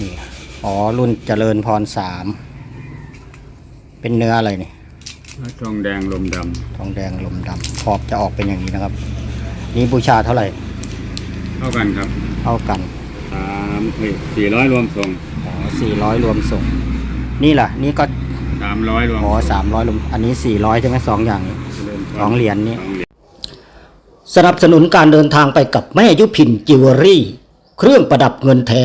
นี่อ๋อรุ่นเจริญพรสาม เป็นเนื้ออะไรนี่ทองแดงลมดทองแดงลมดำขอบจะออกเป็นอย่างนี้นะครับ นี่บูชาเท่าไหร่ำเท่ากันครับ เท่ากันสามสี่ร้อยรวมส่งอ๋อสี่ร้อยรวมส่ง นี่ล่ะ นี่ก็สามร้อยรวมอ๋อสามร้อยรวม อันนี้สี่ร้อยใช่ไหมสองอย่างนี้เจริญพสองเหรียญนี่สองเหรียญสนับสนุนการเดินทางไปกับแม่ยุพินจิวเวลรี่ เครื่องประดับเงินแท้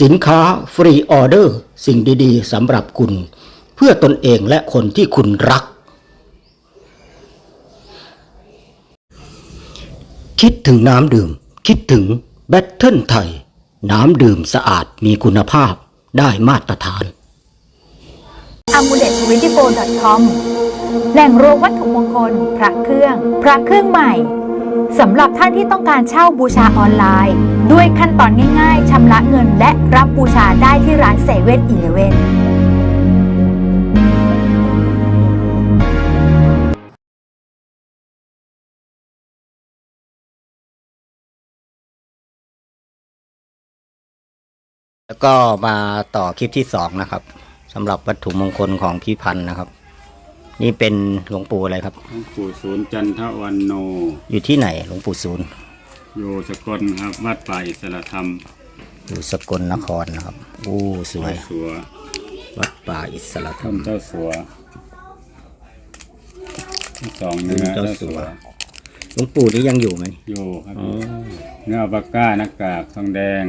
สินค้าฟรีออเดอร์ สิ่งดีๆสำหรับคุณ เพื่อตนเองและคนที่คุณรัก คิดถึงน้ำดื่ม คิดถึงแบตเทิลไทย น้ำดื่มสะอาดมีคุณภาพได้มาตรฐาน a m u l e t 2 4 com แหล่งรวมวัตถุมงคล พระเครื่อง พระเครื่องใหม่ สำหรับท่านที่ต้องการเช่าบูชาออนไลน์ ด้วยขั้นตอนง่ายๆชำระเงินและรับบูชาได้ที่ร้านเซเว่นอีเลเวนแล้วก็มาต่อคลิปที่สองนะครับสำหรับวัตถุมงคลของพี่พันธ์นะครับ นี่เป็นหลวงปู่อะไรครับ หลวงปู่ศูนย์จันทวันโน อยู่ที่ไหนหลวงปู่ศูนย์ อยู่สกลครับวัดป่าอิสระธรรมอยู่สกลนครนะครับอู้สวย เจ้าสัววัดป่าอิสระธรรต้มนเจ้าสัวที่สองเนื้อเจ้าเจ้าสัสัว ว หลวงปู่นี่ยังอยู่ไหมอยู่ครับอ๋อเนื้ออัลปาก้าหน้ากากทองแดง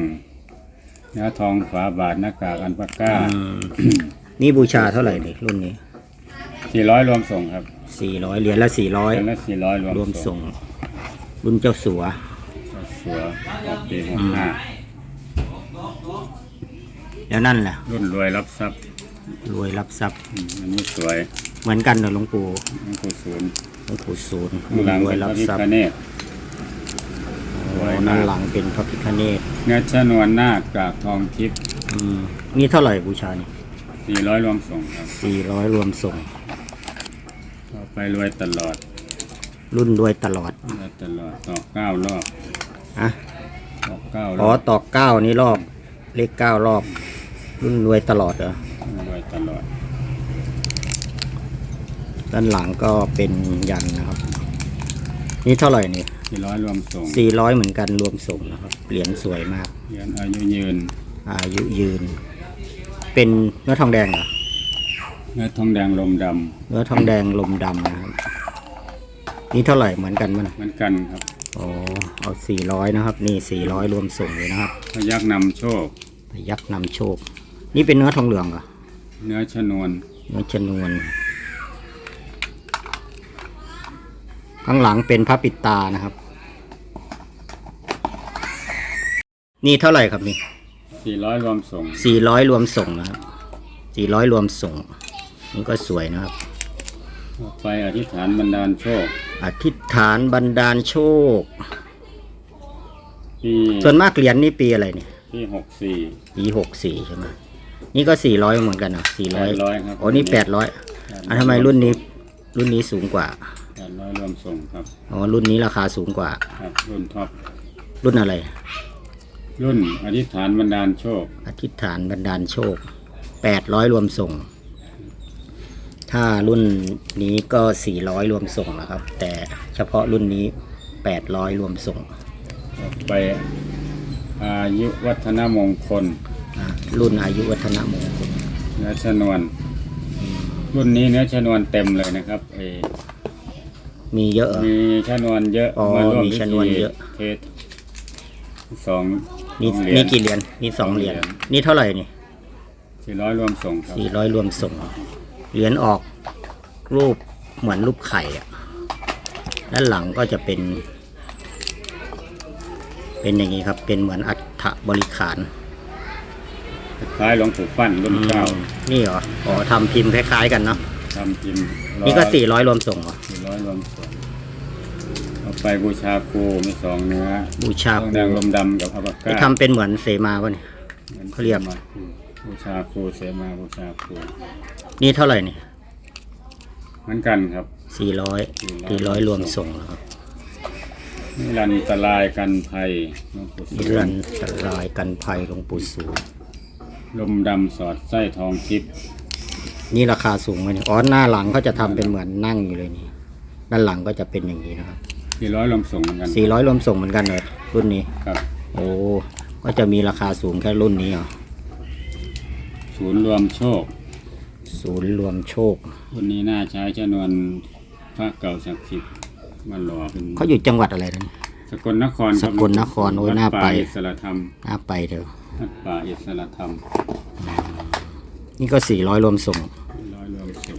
เนื้อทองฝาบาทหน้ากากอัลปาก้า อืมนี่บูชาเท่าไหร่นี่รุ่นนี้ สี่ร้อยรวมส่งครับสี่ร้อยเหรียญละสี่ร้อยเดือนละสี่ร้อยรวมรวมส่ง รุ่นเจ้าสัวเจ้าสัวของปีหกห้าแล้วนั่นแหละรุ่นรวยรับทรัพย์รวยรับทรัพย์อืมอันนี้สวยเหมือนกันเหรอหลวงปู่หลวงปู่ศูนย์หลวงปู่ศูนย์ข้างหลังรวเป็ยนพรัระบพิทรัพฆย์เนศโอ้นั่นหลังเป็นพระพิฆเนศเนื้อชนวนหน้ากากทองทิพย์อืมนี่เท่าไหร่บูชานี่สี่ร้อยรวมส่งครับสี่ร้อยรวมส่งต่อ ไปรวยตลอดรุ่นรวยตลอดรวยตลอดต่อเก้ารอบอะต่อเก้ารอ๋ออบตอกเก้านี่รอบ เลขเก้ารอบ รุ่นรวยตลอดเหรอรวยตลอดด้านหลังก็เป็นยันนะครับ นี่เท่าไหร่นี่สี่ร้อยรวมส่งสี่ร้อยเหมือนกันรวมส่งนะครับเหรียญสวยมากเหรียญอายุยืนอายุยืน เป็นเนื้อทองแดงเหรอ เนื้อทองแดงลมดเนื้อทองแดงลมดำนะครับนี่เท่าไหร่เหมือนกันมั้ยำเหมือนกันครับอ๋อเอาสี่ร้อยนะครับ นี่สี่ร้อยรวมส่งเลยนะครับพยักนำโชคพยักนำโชค นี่เป็นเนื้อทองเหลืองเหรอเนื้อชนวน เนื้อชนวน ข้างหลังเป็นพระปิดตานะครับ นี่เท่าไหร่ครับนี่สี่ร้อยรวมส่งสี่ร้อยรวมส่งนะครับสี่ร้อยรวมส่ง นี่ก็สวยนะครับ ต่อไปอธิษฐานบันดาลโชค อธิษฐานบันดาลโชคที่ส่วนมากเหรียญนี่ปีอะไรเนี่ยที่หกสี่ ปีหกสี่ใช่ไหมนี่ก็สี่ร้อยเหมือนกันนะสี่ร้อย800ครับ โอ้นี่แปดร้อยอะทำไมรุ่นนี้ รุ่นนี้สูงกว่าแปดร้อยรวมส่งครับอ๋อรุ่นนี้ราคาสูงกว่า ครับ รุ่นท็อปรุ่นอะไร รุ่นอธิษฐานบันดาลโชค อธิษฐานบันดาลโชคแปดร้อยรวมส่ง ถ้ารุ่นนี้ก็สี่ร้อยรวมส่งนะครับ แต่เฉพาะรุ่นนี้แปดร้อยรวมส่งต่อไปอายุวัฒนมงคลอะรุ่นอายุวัฒนมงคลเนื้อชนวน รุ่นนี้เนื้อชนวนเต็มเลยนะครับเออมีเยอะเหรอ มีชนวนเยอะอ๋อมาร่วมมีพิชนธีวนเยอะ เทศสองนี่สองเหรียญนี่กี่เหรียญนี่สองเหรียญสองเหรียญ นี่เท่าไหร่นี่ สี่ร้อยรวมส่งครับสี่ร้อยรวมส่ง เหรียญออกรูปเหมือนรูปไข่อะด้านหลังก็จะเป็น เป็นอย่างนี้ครับ เป็นเหมือนอัฐบริขารคคล้ายหลวงปู่ปั้นรุ่นเก้านี่เหรอ อ๋อทำพิมพ์คล้ายๆกันเนาะทำพิมพ์นี่ก็สี่ร้อยรวมส่งเหรอสี่ร้อยรวมสองเอาไปบูชาครูมีสองเนื้อบูชาทองคแดรูงลมดำกับอัปปะไอ้ก้าทำเป็นเหมือนเสมาป่ะเนี่ยเขาเรียก บูชาครูเสมาบูชาครูนี่เท่าไหร่เนี่ยเหมือนกันครับสี่ร้อยสี่ร้อยรวมส่งนะครับนิรันตรายกันภัยหลวงปู่นิสุรันนตรายกันภัยหลวงปู่สูงลมดำสอดไส้ทองทิพย์นี่ราคาสูงไหมเนี่ยอ๋อหน้าหลังเขาจะทำเป็นเหมือนนั่งอยู่เลยนี่ด้านหลังก็จะเป็นอย่างนี้นะครับสี่ร้อยลมส่งเหมือนกันสี่ร้อยรวมส่งเหมือนกันเลยรุ่นนี้ ครับ โอ้ก็จะมีราคาสูงแค่รุ่นนี้เหรอ ศูนย์รวมโชค ศูนย์รวมโชควันนี้น่าใช้จำนวนพระเก่าศักดิ์สิทธิ์มาหล่อเป็นเขาอยู่จังหวัดอะไรนะสกลนครครับสกลนครโอ้ยวัดน่าไปป่อิสระธรรมน่าไปเถอะวัดป่าอิสระธรรมนี่ก็สี่ร้อยรวมส่งร้อยรวมส่ง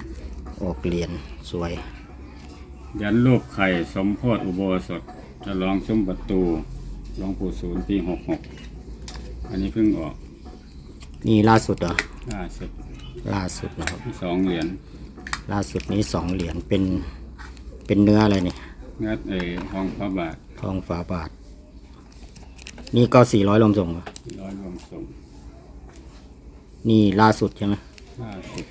ออกเหรียญสวย ยันรูปไข่สมโพธิอุโบสถฉลองซุ้มประตูหลวงปู่ศูนย์ปีหกหกอันนี้เพิ่งออกนี่ล่าสุดเหรอ ล่าสุดล่าสุดนะครับมีสองเหรียญล่าสุดนี้สองเหรียญเป็นเป็นเนื้ออะไรเนี่ยงัดเอทองพระบาททองฝาบาท นี่ก็สี่ร้อยรวมส่งเหรอร้อยรวมส่ง นี่ล่าสุดใช่ไหมล่าสุด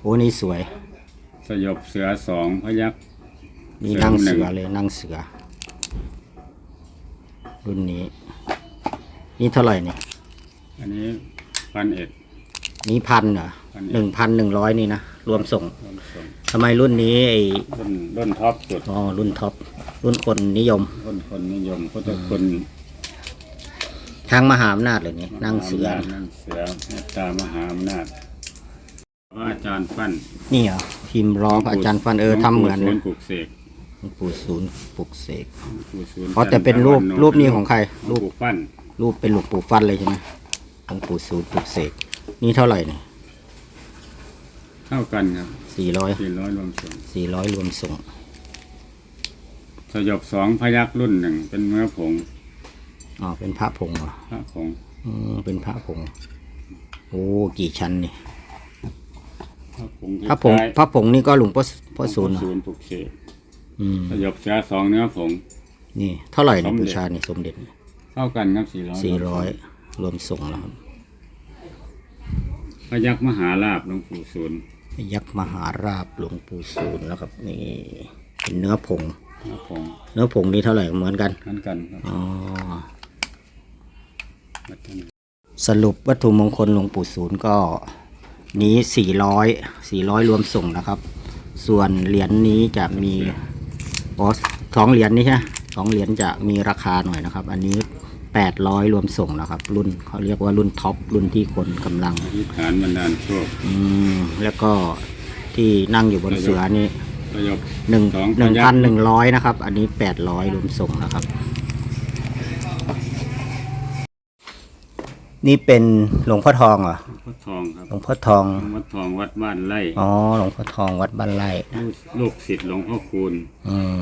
โอ้นี่สวย สยบเสือสองพยักนี่นั่งเสืเสืออหนึ่งเลยนั่งเสือ รุ่นนี้ นี่เท่าไหร่เนี่ยอันนี้พันเอ็ด นี่พันเหรอพันหนึ่งพันหนึ่งร้อยนี่นะ รวมส่งรวมส่งทำไมรุ่นนี้ไอ้รุ่นรุ่นท็อปสุดอ๋อรุ่นท็อปรุ่นคนนิยม รุ่นคนนิยมพุทธคุณทางมหาอำนาจเลยนี่นั่งเสือมหาำนาจนั่งเสือเมตตามหาอำนาจพระอาจารย์ปั้นนี่เหรอพิมพ์ร้องอาจารย์ฟันเออทำเหมือนหลวนะงปู่ศูนย์หลวงปู่ศูนย์ปลุกเสกปลูกเสกหลวงปู่ศูนย์อ๋อแต่เป็นรูปจัทรูปนี้ของใครหลรูวงปปู่ปั้น รูปเป็นหลวงปู่ฟันเลยใช่ไหมหลวงปู่ศูนย์ปลุกเสก นี่เท่าไหร่เนี่ยเท่ากันครับสี่ร้อยสี่ร้อยรวมส่วนสี่ร้อยรวมส่ง สยบสองพยักรุ่นหนึ่งเป็นเนื้อผงอ๋อ เป็นพระผงเหรอพระผงอืมเป็นพระผง โอ้ กี่ชั้นนี่พระผงพระผงพระผงนี่ก็หลวงพ่อพ่อศูนย์เหรอศูนย์ปลูกเสกอืมสยบเสือสองเนื้อผง นี่ เท่าไหร่เนี่ยสมเด็จบูชานี่สมเด็จเท่ากันครับสี่ร้อยสี่ร้อยรวมส่งแล้วครับพยักมหาลาบหลวงปู่ศูนย์ยักษ์มหาราบหลวงปู่ศูนย์แล้วครับนี่เป็นเนื้อผงพระผงเนื้อผงนี่เท่าไหร่เหมือนกันเหมือนกันครับอ๋อ วัฒนสรุปวัตถุมงคลหลวงปู่ศูนย์ก็นี้สี่ร้อยสี่ร้อยรวมส่งนะครับ ส่วนเหรียญนี้จะมีอ๋อสองเหรียญนี้ใช่ไหมสองเหรียญจะมีราคาหน่อยนะครับ อันนี้ แปดร้อยรวมส่งนะครับ รุ่นเขาเรียกว่ารุ่นท็อปรุ่นที่คนกำลังอธิษฐานบันดาลโชคอืมแล้วก็ที่นั่งอยู่บนเสือนี่สยบหนึ่งสองหนึ่งพยัพัคนฆ์หนึ่งร้อยนะครับ อันนี้แปดร้อยรวมส่งนะครับ นี่เป็นหลวงพ่อทองเหรอพระทองครับหลวงพ่อทองวัดทองวัดบ้านไร่อ๋อหลวงพ่อทองวัดบ้านไร่ลูกลูกศิษย์หลวงพ่อคูณอืม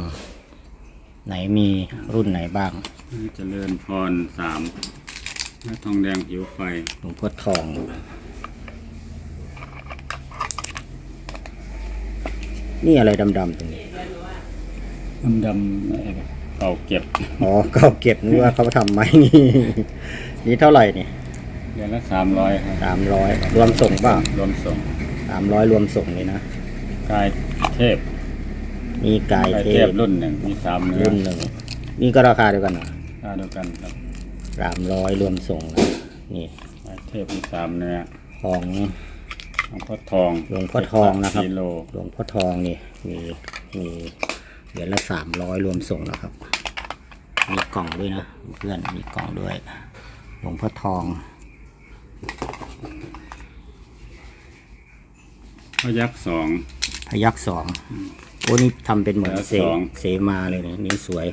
ไหนมีรุ่นไหนบ้าง เจริญพรสามและทองแดงผิวไฟหลวงพ่อทอง นี่อะไรดำๆตรงนี้ ดำดำอะไรเก่าเก็บอ๋อเขาเก็บนึกว่าเขาทำไหมนี่ นี่เท่าไหร่นี่เดือนละสามร้อยครับสามร้อยรวมส่งเปล่ารวมส่งสามร้อยรวมส่งเลยนะ กายเทพมีกายกายเทเทพพรุ่นหนึ่งมีสามเนื้อรุ่นหนึ่งนี่ก็ราคาเดียวกันเหรอ ค่าเดียวกันครับสามร้อยรวมส่งนะนี่กายเทพมีสามเนื้อของหลวงพ่อทองหลวงพ่อทองนะครับกิโลหลวงพ่อทองนี่มีมีเหรียญละสามร้อยรวมส่งนะครับ มีกล่องด้วยนะเพื่อนมีกล่องด้วย หลวงพ่อทองพยักษ์สองพยักสองโอ้นี่ทำเป็นเหมือนเสสองเสมาเลยเนี่ยนี่สวย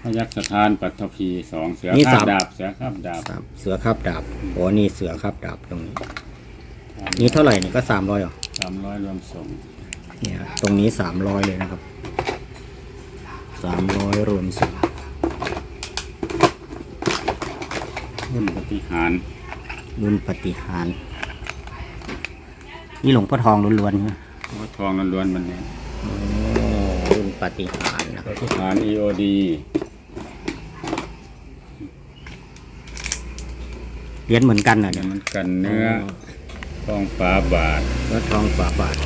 พยักษ์สถานปัทภีสองเสือนี่คาสาบมดาบเสือคาบดาบครับเสือคาบดาบโอ้นี่เสือคาบดาบตรงนี้ นี่เท่าไหร่นี่ก็สามร้อยหรอสามร้อยรวมส่งเนี่ยตรงนี้สามร้อยเลยนะครับสามร้อยรวมส่งรุ่นปฏิหารรุ่นปฏิหารนี่หลวงพ่อทองล้วนๆใช่ไหมวัดทองล้วนๆมันเนี่ยโอ้รุ่นปฏิหารนะคปรับฏิหาร EOD เหรียญเหมือนกันเหรอเนี่เนี่ยยมันกันเนื้อทองฝาบาทวัดทองฝาบาท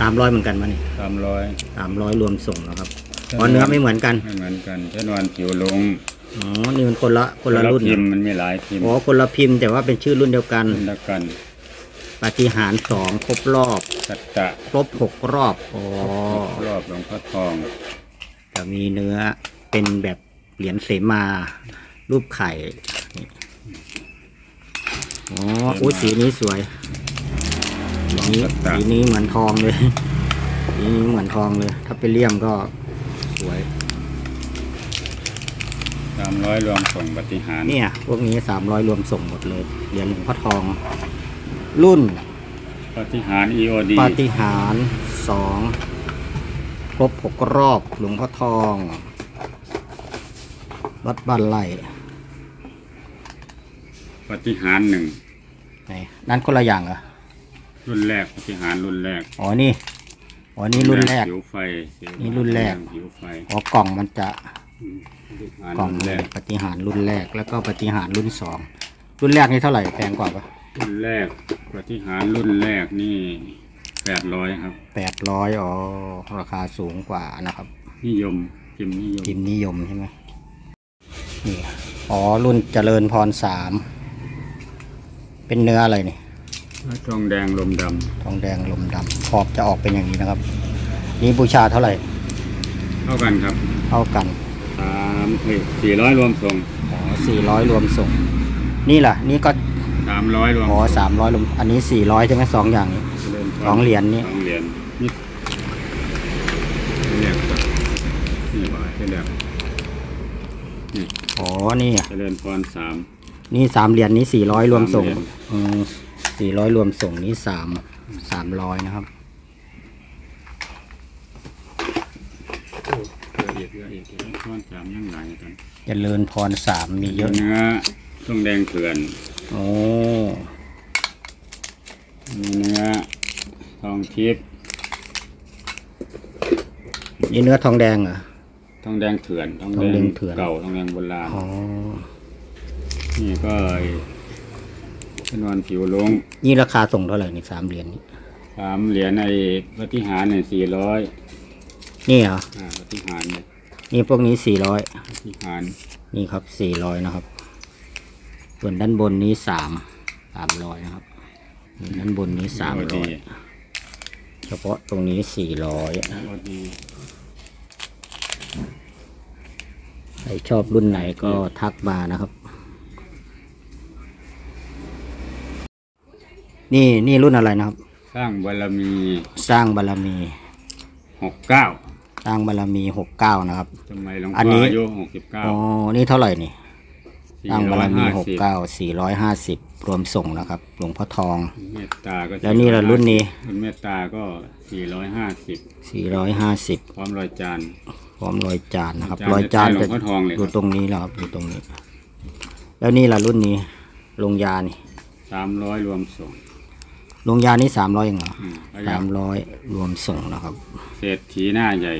ตามร้อยเหมือนกันมานี่สามร้อยสามร้อยรวมส่งนะครับอ๋อเนื้อไม่เหมือนกันไม่เหมือนกันชนวนผิวลงอ๋อนี่มันคนละคนละรุ่นพิมพ์มันมีหลายพิมพ์อ๋อคนละพิมพ์แต่ว่าเป็นชื่อรุ่นเดียวกันรุ่นเดียวกันปฏิหารสองครบรอบสัจจะครบหกรอบอ๋อรอบหลวงพ่อทองจะมีเนื้อเป็นแบบเหรียญเสมารูปไข่ นี่อ๋ออุ้ยสีนี้สวยหลวงนี้สัจจะสีนี้เหมือนทองเลยสีนี้เหมือนทองเลย ถ้าไปเลี่ยมก็สวยสามร้อยรวมส่งปฏิหารเนี่ย พวกนี้สามร้อยรวมส่งหมดเลยเหรียญหลวงพ่อทอง รุ่นปฏิหาร EOD ปาฏิหาริย์สองครบหกรอบหลวงพ่อทอง วัดบ้านไร่ ปฏิหารหนึ่งไหนนั่นคนละอย่างเหรอ รุ่นแรกปฏิหารรุ่นแรกอ๋อ นี่ อ๋อ นี่รุ่นแรก ผิวไฟนี่รุ่นแรก ผิวไฟอ๋อ กล่องมันจะอืมปฏิหารกล่องรุ่นแรกปฏิหารรุ่นแรก แล้วก็ปฏิหารรุ่นสอง รุ่นแรกนี่เท่าไหร่แพงกว่าปะรุ่นแรกปฏิหารรุ่นแรกนี่แปดร้อยครับ แปดร้อยอ๋อ ราคาสูงกว่านะครับ นิยมพิมพ์นิยม พิมพ์นิยมใช่ไหมนี่ อ๋อ รุ่นเจริญพรสาม เป็นเนื้ออะไรนี่ทองแดงลมดทองแดงลมดำขอบจะออกเป็นอย่างนี้นะครับ นี่บูชาเท่าไหร่ำเท่ากันครับเท่ากันสามเฮ้ยสี่ร้อยรวมส่งอ๋อสี่ร้อยรวมส่ง นี่ล่ะ นี่ก็สามร้อยรวมอ๋อสามร้อยรวมอันนี้สี่ร้อยใช่ไหมสองอย่างนี้เจริญพสองเหรียญนี่สองเหรียญนี่เรียกนี่ว่าเรียกนี่อ๋อนี่เจริญพรสาม นี่สามเหรียญนี้สี่ร้อยรวมส่งสามเหรียญอืมสี่ร้อยรวมส่งนี้สามสามร้อยนะครับเรือเอกเรือเอกเจริญพรสามยังหลายกันเจริญพรสามมีเยอะเนื้อทองแดงเถื่อน โอ้มีเนื้อทองทิพย์นี่เนื้อทองแดงเหรอ ทองแดงเถื่อน ทองทองแดงเถื่อนเก่า ทองแดงโบราณอ๋อ นี่ก็ชนวนผิวลงนี่ราคาส่งเท่าไหร่นี่สามเหรียญนี่สามเหรียญในปฏิหารเนี่ยสี่ร้อยนี่เหรออ่าปฏิหารเนี่ยนี่พวกนี้สี่ร้อยปฏิหารนี่ครับสี่ร้อยนะครับ ส่วนด้านบนนี้สามสามร้อยนะครับนี่ด้านบนนี้สามร้อยเฉพาะตรงนี้สี่ร้อยโอดีใครชอบรุ่นไหนก็ทักมานะครับ นี่นี่รุ่นอะไรนะครับ สร้างบารมีสร้างบารมีหกเก้าสร้างบารมีหกเก้านะครับ ทำไมหลวงอันพ่นี้ ออายุหกสิบเก้าอ๋อนี่เท่าไหร่นี่สี่สร้างบาร้อรยมีห้าหกสิบเก้าสี่ร้อยห้าสิบรวมส่งนะครับ หลวงพ่อทอง เมตตาก็แล้วนี่ละรุ่นนี้รุ่นเมตตาก็สี่ร้อยห้าสิบสี่ร้อยห้าสิบพร้อมรอยจาน พร้อมรอยจานนะครับรรออยยจาจานนหลวจะงพ่อทองเลยครับ อยู่ตรงนี้แล้วครับอยู่ตรงนี้ แล้วนี่ล่ะรุ่นนี้ลงยานี่สามร้อยรวมส่ง ลงยานี่สามร้อยเองเหรออืมประหยัสาดมร้อยรวมส่งนะครับ เศรษฐีหน้าใหญ่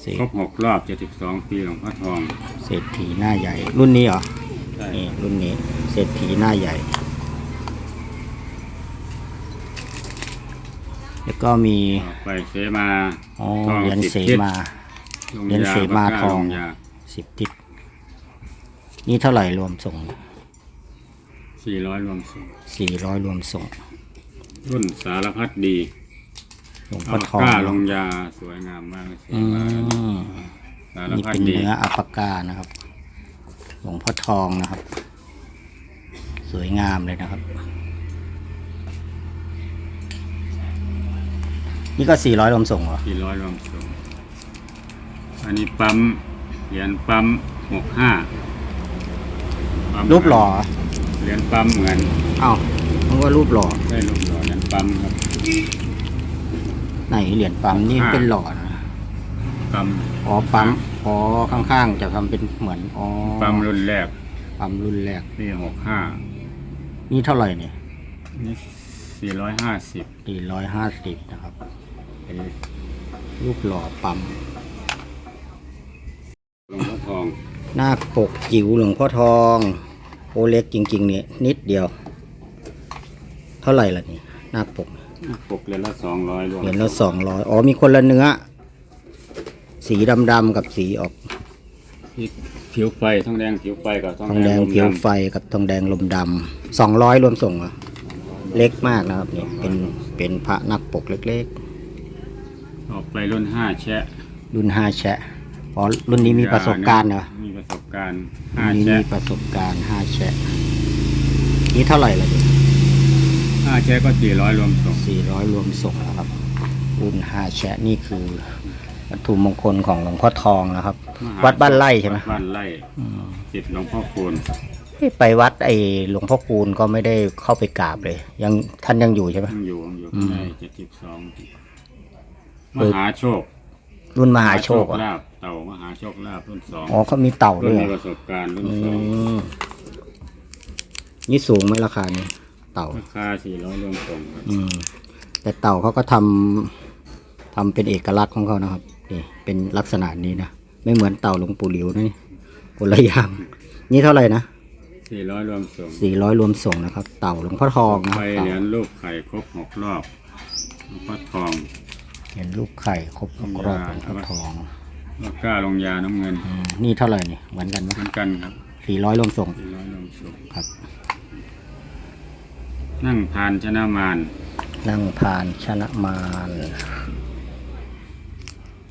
เศรษครบหกรอบเจ็ดสิบสองปีหลวงพ่อทอง เศรษฐีหน้าใหญ่ รุ่นนี้เหรอใช่นี่รุ่นนี้ เศรษฐีหน้าใหญ่ แล้วก็มีต่อไปเสมาอ๋อทองเหรียญสิบเสทิศมาลงเหรียญยาเสมาปกกทองลยาสิบทิศนี่เท่าไหร่รวมส่ง สี่ร้อยรวมส่งสี่ร้อยรวมส่ง รุ่นสารพัดดีหลวงเอาพ่อทองปากก้าลงยาสวยงามมากเลยเสอืมามสารนี่พัดเป็นดีเนื้ออัปปากานะครับ หลวงพ่อทองนะครับ สวยงามเลยนะครับ นี่ก็สี่ร้อยรวมส่งเหรอสี่ร้อยรวมส่ง อันนี้ปั๊มเหรียญปั๊มหกห้าปั๊มรูปหล่อ เหรียญปั๊มเหมือนเอ้ามันว่ารูปหล่อได้รูปหล่อเหรียญปั๊มครับ ไหนเหรียญปั๊มนี่อ่า เป็นหล่อนะปั๊มอ๋อปั๊มอ๋อข้างๆจะทำเป็นเหมือนอ๋อปั๊มรุ่นแรกปั๊มรุ่นแรกปีหกห้านี่เท่าไหร่เนี่ยนี่สี่ร้อยห้าสิบสี่ร้อยห้าสิบนะครับ เป็นรูปหล่อปั๊ม หลวงพ่อทอง หน้าปกจิ๋วหลวงพ่อทอง โอเล็กจริงๆเนี่ยนิดเดียว เท่าไหร่ล่ะนี่หน้าปกปกเหรียญละสองร้อยรวมเหรียญละสองร้อยอ๋อมีคนละเนื้อ สีดำๆกับสีออกที่ผิวไฟทองแดงผิวไฟกับทองทองแดงลมเขียวดำไฟกับทองแดงลมดำสองร้อยรวมส่งเหรอะเล็กมากนะครับนี่เป็นเป็นพระนักปกเล็กออกไปรุ่นห้าแชะ ๆ รุ่นห้าแชะ อ๋อรุ่นนี้มีประสบการณ์เหรอมีประสบการณ์รุ่ห้านนี้แชะมีประสบการณ์ห้าแชะนี่เท่าไหร่ล่ะห้าแชะก็สี่ร้อยรวมส่งสี่ร้อยรวมส่งนะครับรุ่นห้าแชะนี่คือวัตถุมงคลของหลวงพ่อทองนะครับมหวัดบ้านไร่ใช่ไหมวัดบ้านไร่อืมสิทธิ์หลวงพ่อคูณไปวัดไอ้หลวงพ่อคูณก็ไม่ได้เข้าไปกราบเลย ยังท่านยังอยู่ใช่ไหม ยังอยู่ยังอยู่อืม ในเจ็ดสิบสองมเปิดหาโชค รุ่นมหาโชคอะลาภเต่ามหาโชคลาภรุ่นสองอ๋อเขามีเต่ารุ่ด้นวยเหรมีอประสบการณ์รุ่นอืสองมนี่สูงไหมราคานี้เต่า ราคาสี่ร้อยรวมส่งครับอืม แต่เต่าเขาก็ทำทำเป็นเอกลักษณ์ของเขานะครับนี่เป็นลักษณะนี้นะไม่เหมือนเต่าหลวงปู่หลิวนะนี่คนละอย่างนี่เท่าไหร่นะสี่ร้อยรวมส่งสี่ร้อยรวมส่งนะครับ เต่าหลวงพ่อทองนะไปเต่าเหรียญรูปไข่ครบหกรอบหลวงพ่อทอง เห็นลูกไข่ครบหกรอบหลวงพ่อทองแล้วก็ลงยาน้ำเงินอืมนี่เท่าไหร่นี่เหมือนกันไหมเหมือนกันครับสี่ร้อยรวมส่งสี่ร้อยรวมส่งครับ นั่งทานชนะมารนั่งพานชนะมาร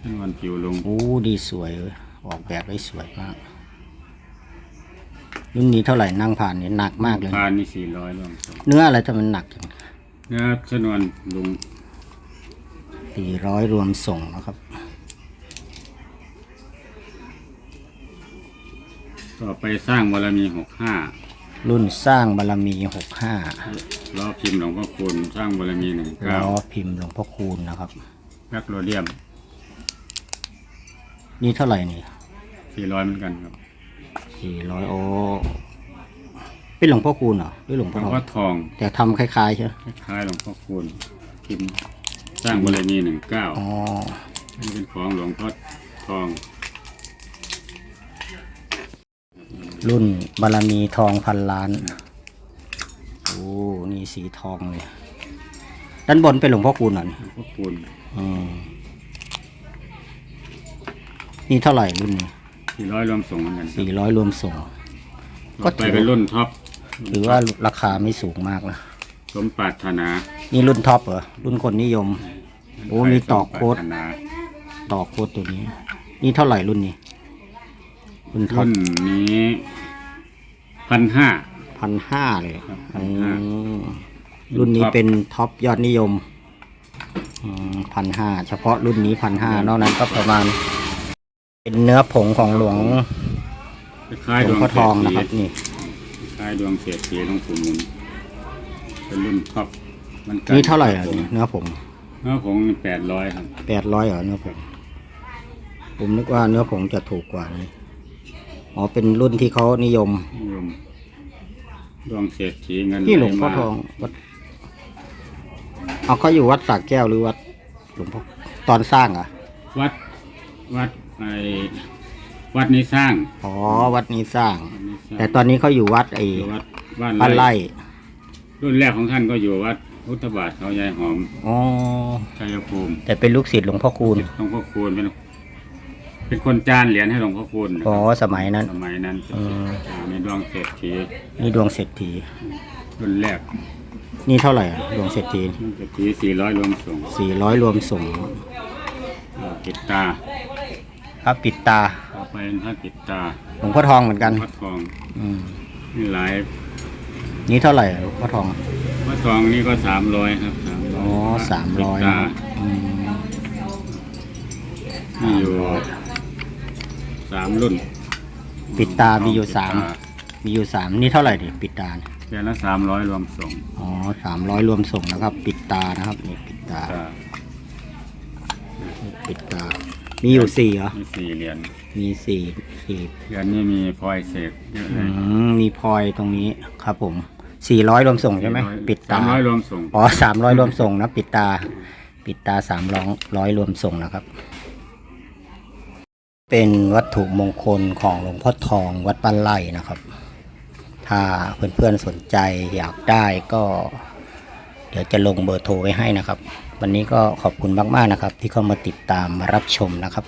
ท่านวันผิวลงโอ้ดีสวยเว้ยออกแบบได้สวยมากรุ่นนี้เท่าไหร่นั่งพานเนี่ยหนักมากเลยทานนี่สี่ร้อยรวมส่งเนื้ออะไรทำไมมันหนักจัง เนื้อชนวนลุง สี่ร้อยรวมส่งนะครับ ต่อไปสร้างบารมีหกห้ารุ่นสร้างบารมีหกห้าล้อพิมพ์หลวงพ่อคูณสร้างบารมีหนึ่งล้เก้าอพิมพ์หลวงพ่อคูณนะครับ แบคโรเดียมนี่เท่าไหร่นี่สี่ร้อยเหมือนกันครับสี่ร้อยโอเป็นหลวงพ่อคูณเหรอหรือหลวงหลพ่อวงทองพ่อทองแต่ทำคล้ายๆใช่ไหมคล้ายๆหลวงพ่อคูณพิมพ์ สร้างบารมีหนึ่งเก้าอ๋ออันนี้เป็นของหลวงพ่อทอง รุ่นบารมีทองพันล้าน โอ้ นี่สีทองเลย ด้านบนเป็นหลวงพ่อคูณเหรอนี่หลวงพ่อคูณอืมนี่เท่าไหร่รุ่นนี้สี่ร้อยรวมส่งเหมือนกันครับสี่ร้อยรวมส่ง ก็ต่อไปถือเป็นรุ่นท็อปถือว่าราคาไม่สูงมากนะสมปรารถนา นี่รุ่นท็อปเหรอ รุ่นคนนิยม โอ้มีต่อโค้ดสมปรารถนาต่อโคตรตัวนี้ นี่เท่าไหร่รุ่นนี้ รุ่นท็อปรุ่นนี้พันห้าพันห้าเลยครับอื1,500มรุ่นนี้ท็อปเป็นท็อปยอดนิยมพันห้าเฉพาะรุ่นนี้พันห้านอกนั้นก็ประมาณ เป็นเนื้อผงของหลวงคล้ายหๆลดวงวงพ่อเศทรองษนะฐีครับนี่คล้ายดวงเศรษฐีหลวงปู่หมุนเป็นรุ่นท็อป มันกันี่เท่าไหร่อะผมนี่เนื้อผงเนื้อผงแปดร้อยครับแปดร้อยเหรอเนื้อผงผมนึกว่าเนื้อผงจะถูกกว่านี้อ๋อเป็นรุ่นที่เขานิยมนิยมดวงเศรษฐีเงินที่หลวงพ่อไมาทองวัดเอาเขาอยู่วัดสากแก้วหรือวัด หลวงพ่อตอนสร้างอะ วัดวัดไอวัดนี้สร้าง อ๋อ วัดนี้สร้างวัดนี้สร้างแต่ตอนนี้เขาอยู่วัดไอ้อยู่วัดบ้านบ้านไร่รุ่นแรกของท่านก็อยู่วัด พุทธบาทเขายายหอมอ๋อ ชัยภูมิแต่เป็นลูกศิษย์หลวงพ่อคูณ หลวงพ่อคูณเป็นเป็นคนจานเหรียญให้หลวงพ่อคูณนะอ๋อครับสมัยนั้น สมัยนั้นอืม อ่าในดวงเศรษฐีนี่ดวงเศรษฐี รุ่นแรกนี่เท่าไหร่อะดวงเศรษฐีดวงเศรษฐีสี่ร้อยรวมส่งสี่ร้อยรวมส่งอ่าปิดตาพระปิดตา ต่อไปเป็นพระปิดตาหลวงพ่อทองเหมือนกัน พระทองอืมนี่หลายนี่เท่าไหร่อะหลวงพ่อทอง พระทองนี่ก็สามร้อยครับสามร้อ๋ออยสามร้อยปิดตาอืมมีอยู่สามรุ่น ปิดตามีอยู่สามปิดตมีอยู่สามนี่เท่าไหร่ดิปิดตาเนี่ยเดือนละสามร้อยรวมส่งอ๋อสามร้อยรวมส่งนะครับ ปิดตานะครับนี่ปิดตาตาปิดตา มีอยู่สี่เหรอ มีสี่เหรียญมีสี่สี่เหรียญนี้มีพลอยเศษเยอะเลอืย มมีพลอยตรงนี้ครับผม สี่ร้อยรวมส่งใช่ไหมปิดสาตามร้อยรวมส่งอ๋อสามร้อยรวมส่งนะปิดตา ปิดตาสามร้อยร้อยรวมส่งนะครับ เป็นวัตถุมงคลของหลวงพ่อทองวัดบ้านไร่นะครับ ถ้าเพื่อนๆสนใจอยากได้ก็ เดี๋ยวจะลงเบอร์โทรไว้ให้นะครับ วันนี้ก็ขอบคุณมากๆนะครับ ที่เข้ามาติดตามมารับชมนะครับ